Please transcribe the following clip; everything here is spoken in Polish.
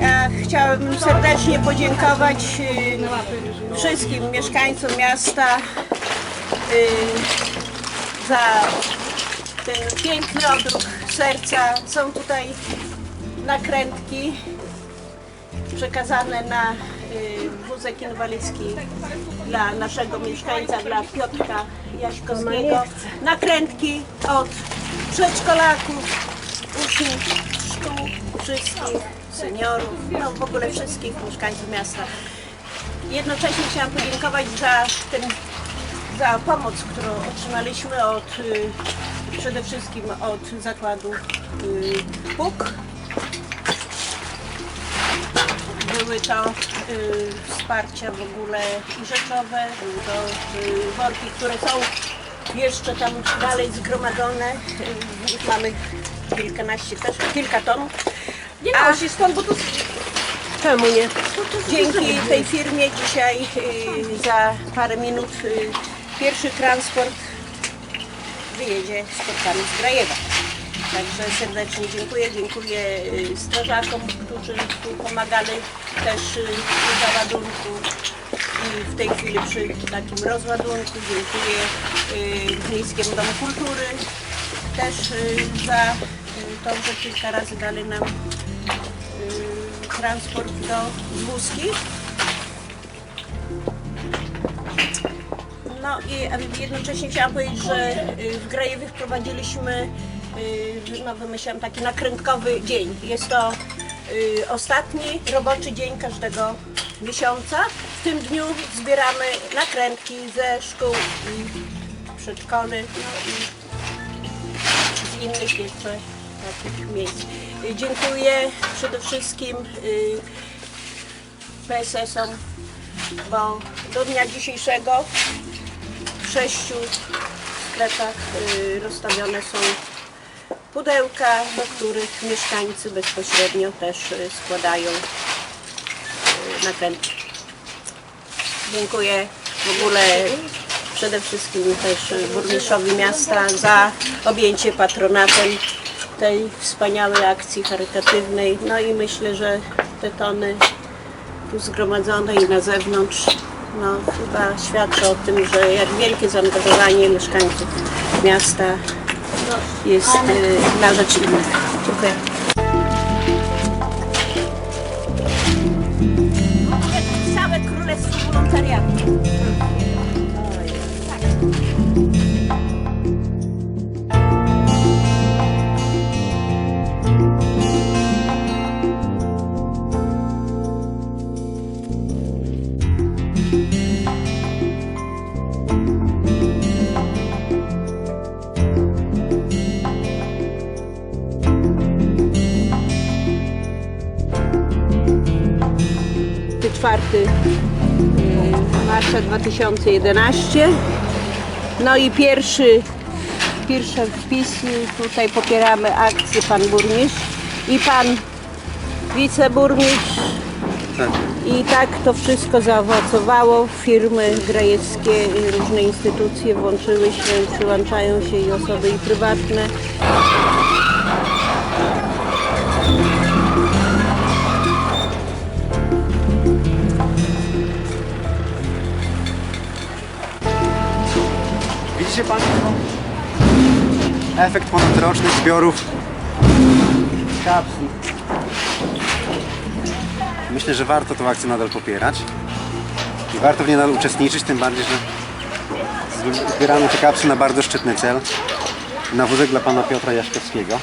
Ja chciałabym serdecznie podziękować y, wszystkim mieszkańcom miasta y, za ten piękny odruch serca. Są tutaj nakrętki przekazane na y, wózek inwalidzki dla naszego mieszkańca, dla Piotra Jaśkowskiego. Nakrętki od przedszkolaków, szkół, wszystkich seniorów, no w ogóle wszystkich mieszkańców miasta. Jednocześnie chciałam podziękować za, ten, za pomoc, którą otrzymaliśmy od, y, przede wszystkim od zakładu y, PUK. Były to y, wsparcia w ogóle i rzeczowe, y, worki, które są jeszcze tam dalej zgromadzone. Mamy kilkanaście też, kilka ton. Nie A- nosisz stąd, bo tu... Czemu nie? Dzięki tej firmie dzisiaj y, za parę minut y, pierwszy transport wyjedzie spotkany z Grajewa. Także serdecznie dziękuję. Dziękuję y, strażakom, którzy tu pomagali też y, przy załadunku i w tej chwili przy takim rozładunku. Dziękuję y, Miejskiemu Domu Kultury też y, za y, to, że kilka razy dali nam y, transport do wózki. No i jednocześnie chciałam powiedzieć, że w Grajewie wprowadziliśmy, no wymyśliłam taki nakrętkowy dzień. Jest to ostatni roboczy dzień każdego miesiąca. W tym dniu zbieramy nakrętki ze szkół i przedszkoli, no i innych jeszcze takich miejsc. Dziękuję przede wszystkim y, PSS-om, bo do dnia dzisiejszego w sześciu sklepach y, rozstawione są pudełka, do których mieszkańcy bezpośrednio też y, składają y, nakrętki. Dziękuję w ogóle przede wszystkim też burmistrzowi miasta za objęcie patronatem tej wspaniałej akcji charytatywnej. No i myślę, że te tony tu zgromadzone i na zewnątrz no, chyba świadczy o tym, że jak wielkie zaangażowanie mieszkańców miasta jest y, na rzecz innych. Dziękuję. Całe królestwo wolontariatu. Czwarty y, marca 2011. No i pierwszy, pierwsze wpisy, tutaj popieramy akcję pan burmistrz i pan wiceburmistrz. I tak to wszystko zaowocowało. Firmy grajeckie i różne instytucje włączyły się, przyłączają się i osoby i prywatne. Widzicie Państwo? Efekt ponadrocznych zbiorów kapsli. Myślę, że warto tą akcję nadal popierać i warto w niej nadal uczestniczyć, tym bardziej, że zbieramy te kapsle na bardzo szczytny cel, na wózek dla Pana Piotra Jaśkowskiego.